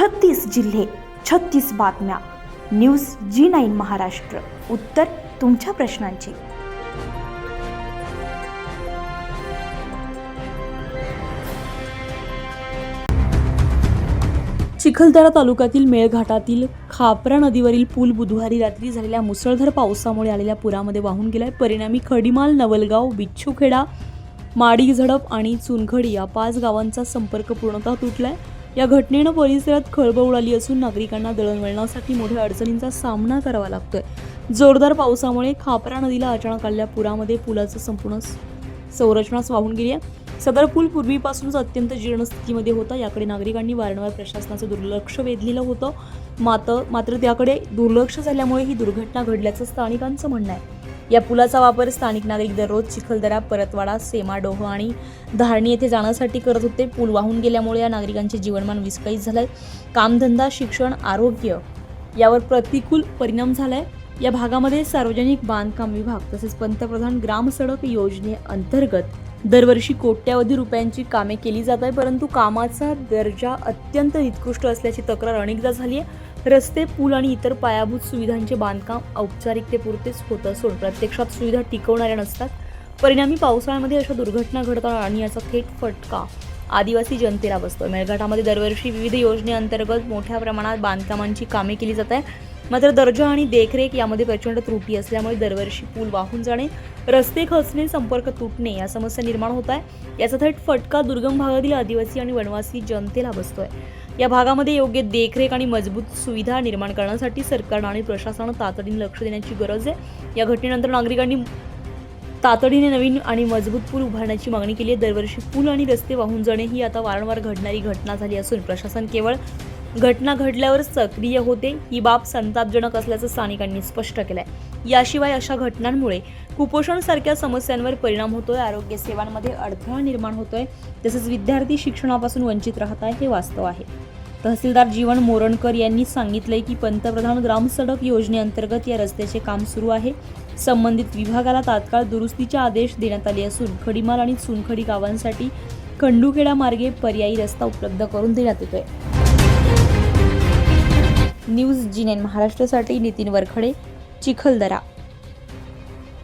छत्तीस जिल्हे छत्तीस बातम्या. News G nine Maharashtra. उत्तर तुमच्या प्रश्नांची. चिखलदरा तालुक्यातील मेळघाटातील खापरा नदीवरील पूल बुधवारी रात्री झालेल्या मुसळधार पावसामुळे आलेल्या पुरामध्ये वाहून गेलाय. परिणामी खडीमाल नवलगाव बिच्छूखेडा माडी झडप आणि चुनखडी या पाच गावांचा संपर्क पूर्णतः तुटलाय. या घटनेनं परिसरात खळबळ उडाली असून नागरिकांना दळणवळणासाठी मोठ्या अडचणींचा सामना करावा लागतोय. जोरदार पावसामुळे खापरा नदीला अचानक आलेल्या पुरामध्ये पुलाचं संपूर्ण संरचनाच वाहून गेली आहे. सदर पूल पूर्वीपासूनच अत्यंत जीर्ण स्थितीमध्ये होता. याकडे नागरिकांनी वारंवार प्रशासनाचं दुर्लक्ष वेधलेलं होतं. मात्र मात्र त्याकडे दुर्लक्ष झाल्यामुळे ही दुर्घटना घडल्याचं स्थानिकांचं म्हणणं आहे. या पुलाचा वापर स्थानिक नागरिक दररोज चिखलदरा परतवाडा सेमाडोह आणि धारणी येथे जाण्यासाठी करत होते. पूल वाहून गेल्यामुळे या नागरिकांचे जीवनमान विस्कळीत झालंय. कामधंदा शिक्षण आरोग्य यावर प्रतिकूल परिणाम झालाय. या भागामध्ये सार्वजनिक बांधकाम विभाग तसेच पंतप्रधान ग्राम सडक योजनेअंतर्गत दरवर्षी कोट्यावधी रुपयांची कामे केली जात आहे परंतु कामाचा दर्जा अत्यंत निकृष्ट असल्याची तक्रार अनेकदा झाली आहे. रस्ते पूल आणि इतर पायाभूत सुविधांचे बांधकाम औपचारिकतेपुरतेच होत असून प्रत्यक्षात सुविधा टिकवणाऱ्या नसतात. परिणामी पावसाळ्यामध्ये अशा दुर्घटना घडतात आणि याचा थेट फटका आदिवासी जनतेला बसतो. मेळघाटामध्ये दरवर्षी विविध योजनेअंतर्गत मोठ्या प्रमाणात बांधकामांची कामे केली जात आहे मात्र दर्जा आणि देखरेख यामध्ये प्रचंड त्रुटी असल्यामुळे दरवर्षी पूल वाहून जाणे रस्ते खचणे संपर्क तुटणे या समस्या निर्माण होत आहे याचा थेट फटका दुर्गम भागातील आदिवासी आणि वनवासी जनतेला बसतोय. या भागामध्ये योग्य देखरेख आणि मजबूत सुविधा निर्माण करण्यासाठी सरकारनं आणि प्रशासनानं तातडीने लक्ष देण्याची गरज आहे. या घटनेनंतर नागरिकांनी तातडीने नवीन आणि मजबूत पूल उभारण्याची मागणी केली आहे. दरवर्षी पूल आणि रस्ते वाहून जाणे ही आता वारंवार घडणारी घटना झाली असून प्रशासन केवळ घटना घडल्यावर सक्रिय होते ही बाब संतापजनक असल्याचं स्थानिकांनी स्पष्ट केलंय. याशिवाय अशा घटनांमुळे कुपोषणसारख्या समस्यांवर परिणाम होतोय आरोग्य सेवांमध्ये अडथळा निर्माण होतोय तसेच विद्यार्थी शिक्षणापासून वंचित राहत आहे हे वास्तव आहे. तहसीलदार जीवन मोरणकर यांनी सांगितलंय की पंतप्रधान ग्राम सडक योजनेअंतर्गत या रस्त्याचे काम सुरू आहे. संबंधित विभागाला तात्काळ दुरुस्तीचे आदेश देण्यात आले असून खडीमाल आणि चुनखडी गावांसाठी खंडूखेडा मार्गे पर्यायी रस्ता उपलब्ध करून देण्यात येतोय. न्यूज जी नाईन महाराष्ट्रासाठी नितीन वरखडे चिखलदरा.